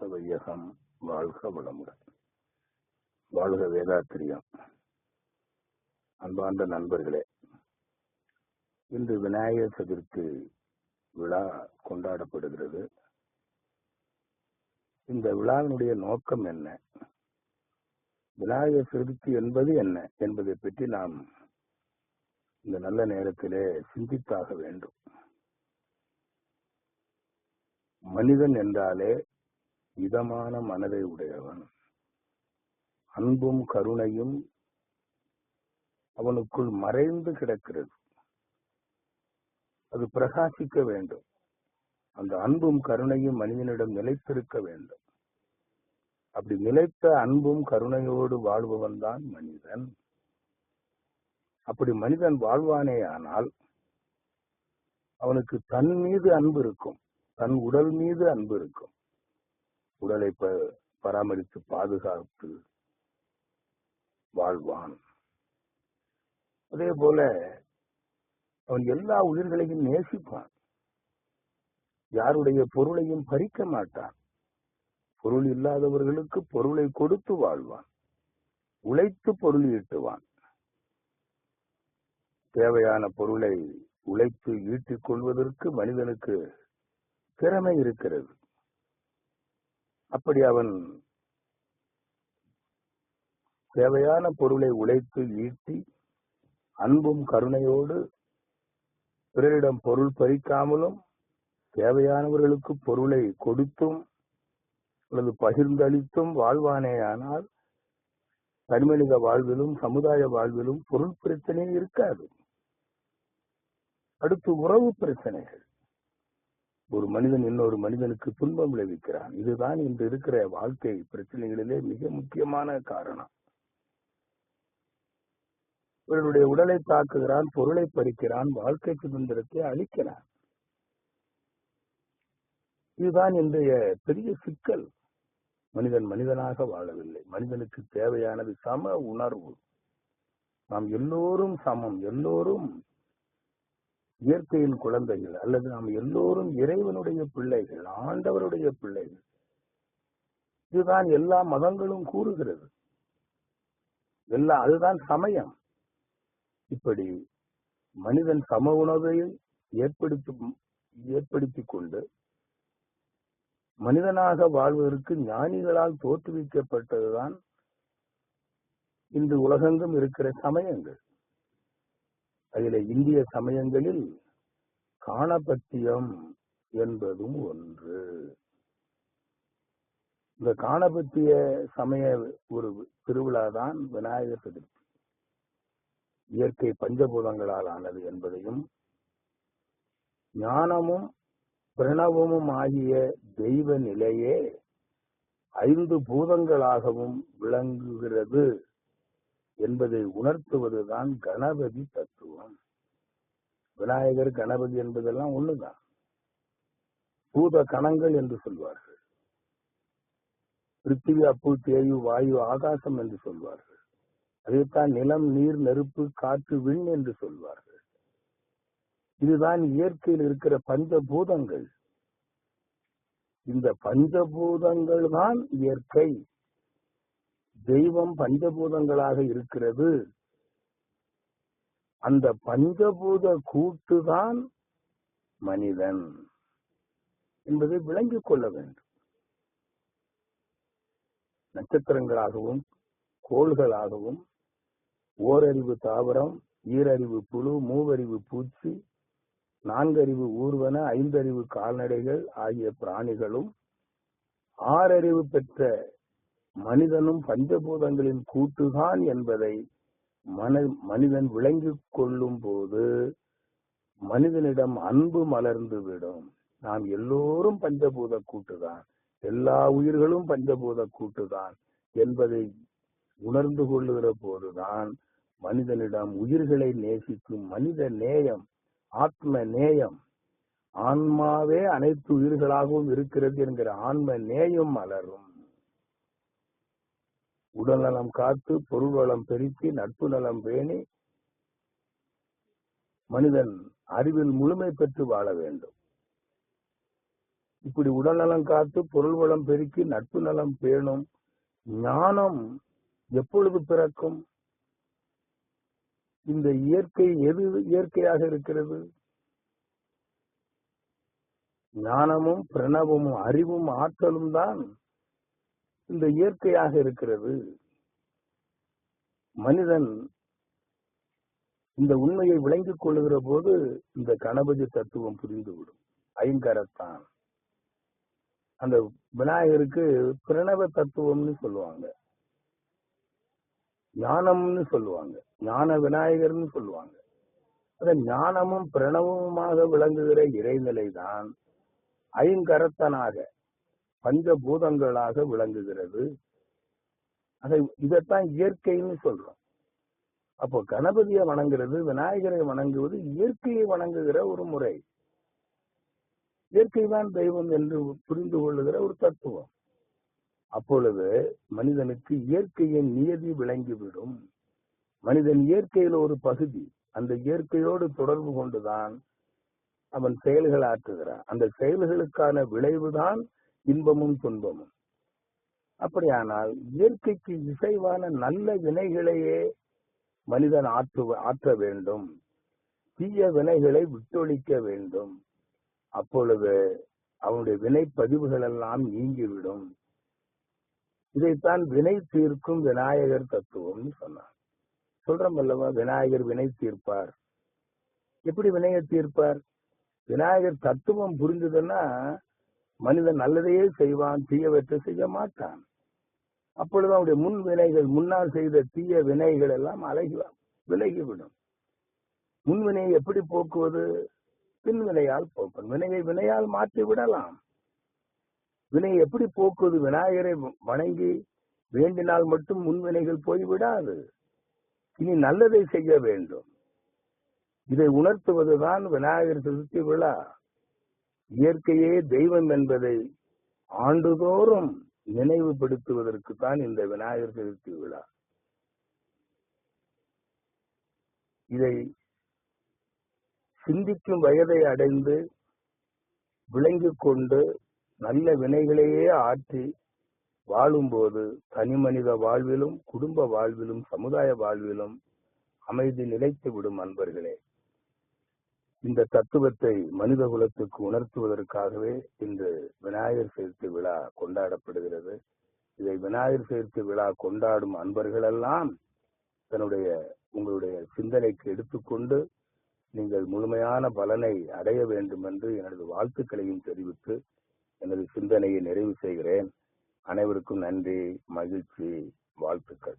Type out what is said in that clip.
வையகம் வாழ்க வளமுடன். வாழ்க வேதாத்திரியம். அன்பார்ந்த நண்பர்களே இன்று விநாயகர் சதுர்த்தி விழா கொண்டாடப்படுகிறது. இந்த விழாவினுடைய நோக்கம் என்ன? விநாயகர் சதுர்த்தி என்பது என்ன என்பதை பற்றி நாம் இந்த நல்ல நேரத்திலே சிந்தித்தாக வேண்டும். மனிதன் என்றாலே இதமான மனதை உடையவன். அன்பும் கருணையும் அவனுக்குள் மறைந்து கிடக்கிறது. அது பிரகாசிக்க வேண்டும். அந்த அன்பும் கருணையும் மனிதனிடம் நிலைத்திருக்க வேண்டும். அப்படி நிலைத்த அன்பும் கருணையோடு வாழ்பவன் தான் மனிதன். அப்படி மனிதன் வாழ்வானே ஆனால் அவனுக்கு தன் மீது அன்பு இருக்கும். தன் உடல் மீது அன்பு இருக்கும். உடலை பராமரித்து பாதுகாத்து வாழ்வான். அதே போல அவன் எல்லா உயிர்களையும் நேசிப்பான். யாருடைய பொருளையும் பறிக்க மாட்டான். பொருள் இல்லாதவர்களுக்கு பொருளை கொடுத்து வாழ்வான். உழைத்து பொருள் ஈட்டுவான். தேவையான பொருளை உழைத்து ஈட்டிக் கொள்வதற்கு மனிதனுக்கு திறமை இருக்கிறது. அப்படி அவன் தேவையான பொருளை உழைத்து ஈட்டி அன்பும் கருணையோடு பிறரிடம் பொருள் பறிக்காமலும் தேவையானவர்களுக்கு பொருளை கொடுத்தும் அல்லது பகிர்ந்தளித்தும் வாழ்வானேயானால் தனிமனித வாழ்விலும் சமுதாய வாழ்விலும் பொருள் பிரச்சனை இருக்காது. அடுத்து உறவு பிரச்சனைகள். ஒரு மனிதன் இன்னொரு மனிதனுக்கு துன்பம் விளைவிக்கிறான். இதுதான் இன்று இருக்கிற வாழ்க்கை. பிரச்சனைகளிலே மிக முக்கியமான காரணம். இவர்களுடைய உடலை தாக்குகிறான் பொருளை பறிக்கிறான் வாழ்க்கை சுதந்திரத்தை அளிக்கிறான். இதுதான் இன்றைய பெரிய சிக்கல். மனிதன் மனிதனாக வாழவில்லை. மனிதனுக்கு தேவையானது சம உணர்வு. நாம் எல்லோரும் சமம். எல்லோரும் இயற்கையின் குழந்தைகள் அல்லது நாம் எல்லோரும் இறைவனுடைய பிள்ளைகள் ஆண்டவருடைய பிள்ளைகள். இதுதான் எல்லா மதங்களும் கூறுகிறது. எல்லா அதுதான் சமயம். இப்படி மனிதன் சம உணவை ஏற்படுத்தி ஏற்படுத்தி கொண்டு மனிதனாக வாழ்வதற்கு ஞானிகளால் தோற்றுவிக்கப்பட்டதுதான் இன்று உலகெங்கும் இருக்கிற சமயங்கள். அதில் இந்திய சமயங்களில் காணபத்தியம் என்பதும் ஒன்று. இந்த காணபத்திய சமய ஒரு திருவிழா தான் விநாயகர் சதுர்த்தி. இயற்கை பஞ்சபூதங்களால் ஆனது என்பதையும் ஞானமும் பிரணவமும் ஆகிய தெய்வ நிலையே ஐந்து பூதங்களாகவும் விளங்குகிறது. என்பதை உணர்த்துவதுதான் கணபதி தத்துவம். விநாயகர் கணபதி என்பதெல்லாம் ஒண்ணுதான். பூத கணங்கள் என்று சொல்வார்கள். பிருத்திவி அப்பு தேயு வாயு ஆகாசம் என்று சொல்வார்கள். அதைத்தான் நிலம் நீர் நெருப்பு காற்று விண் என்று சொல்வார்கள். இதுதான் இயற்கையில் இருக்கிற பஞ்சபூதங்கள். இந்த பஞ்சபூதங்கள் தான் இயற்கை. தெய்வம் பஞ்சபூதங்களாக இருக்கிறது. அந்த பஞ்சபூத கூட்டுதான் மனிதன் என்பதை விளங்கிக் கொள்ள வேண்டும். நட்சத்திரங்களாகவும் கோள்களாகவும் ஓரறிவு தாவரம் ஈரறிவு புழு மூவறிவு பூச்சி நான்கறிவு ஊர்வன ஐந்தறிவு கால்நடைகள் ஆகிய பிராணிகளும் ஆறறிவு பெற்ற மனிதனும் பஞ்சபூதங்களின் கூட்டுதான் என்பதை மன மனிதன் விளங்கிக் கொள்ளும் போது மனிதனிடம் அன்பு மலர்ந்து விடும். நாம் எல்லோரும் பஞ்சபூத கூட்டுதான். எல்லா உயிர்களும் பஞ்சபூத கூட்டுதான் என்பதை உணர்ந்து கொள்ளுகிற போதுதான் மனிதனிடம் உயிர்களை நேசிக்கும் மனித நேயம் ஆத்ம நேயம். ஆன்மாவே அனைத்து உயிர்களாகவும் இருக்கிறது என்கிற ஆன்ம நேயம் மலரும். உடல் நலம் காத்து பொருள் வளம் பெருக்கி நட்பு நலம் பேணி மனிதன் அறிவில் முழுமை பெற்று வாழ வேண்டும். இப்படி உடல் நலம் காத்து பொருள் வளம் பெருக்கி நட்பு நலம் பேணும் ஞானம் எப்பொழுது பிறக்கும்? இந்த இயற்கை எது இயற்கையாக இருக்கிறது? ஞானமும் பிரணவமும் அறிவும் ஆற்றலும் தான் இந்த இயற்கையாக இருக்கிறது. மனிதன் இந்த உண்மையை விளங்கிக் கொள்ளுகிற போது இந்த கணபதி தத்துவம் புரிந்துவிடும். ஐங்கரத்தான். அந்த விநாயகருக்கு பிரணவ தத்துவம்னு சொல்லுவாங்க. ஞானம்னு சொல்லுவாங்க. ஞான விநாயகர்னு சொல்லுவாங்க. அத ஞானமும் பிரணவமுமாக விளங்குகிற இறைநிலை தான் ஐங்கரத்தனாக. பஞ்சபூதங்களாக விளங்குகிறது. அதை இதைத்தான் இயற்கைன்னு சொல்றோம். அப்போ கணபதியை வணங்குறது விநாயகரை வணங்குவது இயற்கையை வணங்குகிற ஒரு முறை. இயற்கைதான் தெய்வம் என்று புரிந்து கொள்ளுகிற ஒரு தத்துவம். அப்பொழுது மனிதனுக்கு இயற்கையின் நியதி விளங்கிவிடும். மனிதன் இயற்கையில ஒரு பகுதி. அந்த இயற்கையோடு தொடர்பு கொண்டுதான் அவன் செயல்கள் ஆற்றுகிறான். அந்த செயல்களுக்கான விளைவுதான் இன்பமும் துன்பமும். அப்படியானால் இயற்கைக்கு இசைவான நல்ல வினைகளையே மனிதன் ஆற்று ஆற்ற வேண்டும். தீய வினைகளை விட்டொழிக்க வேண்டும். அப்பொழுது அவனுடைய வினை பதிவுகள் எல்லாம் நீங்கிவிடும். இதைத்தான் வினை தீர்க்கும் விநாயகர் தத்துவம்னு சொன்னார். சொல்றோம் அல்லவா விநாயகர் வினை தீர்ப்பார். எப்படி வினையை தீர்ப்பார்? விநாயகர் தத்துவம் புரிஞ்சதுன்னா மனிதன் நல்லதையே செய்வான் தீயவற்றை செய்ய மாட்டான். அப்பொழுது அவனுடைய முன் வினைகள் முன்னால் செய்த தீய வினைகள் எல்லாம் அழகி விலகிவிடும். முன்வினையை எப்படி போக்குவது? பின்வினையால் போக்கும். வினையை வினையால் மாற்றி விடலாம். வினையை எப்படி போக்குவது? விநாயகரை வணங்கி வேண்டினால் மட்டும் முன்வினைகள் போய்விடாது இனி நல்லதை செய்ய வேண்டும். இதை உணர்த்துவதுதான் விநாயகர் சதுர்த்தி விழா. இயற்கையே தெய்வம் என்பதை ஆண்டுதோறும் நினைவுபடுத்துவதற்கு தான் இந்த விநாயகர் சதுர்த்தி விழா. இதை சிந்திக்கும் வயதை அடைந்து விளங்கிக் கொண்டு நல்ல வினைகளையே ஆற்றி வாழும்போது தனி மனித வாழ்விலும் குடும்ப வாழ்விலும் சமுதாய வாழ்விலும் அமைதி நிலைத்து விடும் அன்பர்களே. இந்த தத்துவத்தை மனித குலத்துக்கு உணர்த்துவதற்காகவே இன்று விநாயகர் சதுர்த்தி விழா கொண்டாடப்படுகிறது. இதை விநாயகர் சதுர்த்தி விழா கொண்டாடும் அன்பர்களெல்லாம் தன்னுடைய உங்களுடைய சிந்தனைக்கு எடுத்துக்கொண்டு நீங்கள் முழுமையான பலனை அடைய வேண்டும் என்று எனது வாழ்த்துக்களையும் தெரிவித்து எனது சிந்தனையை நிறைவு செய்கிறேன். அனைவருக்கும் நன்றி மகிழ்ச்சி வாழ்த்துக்கள்.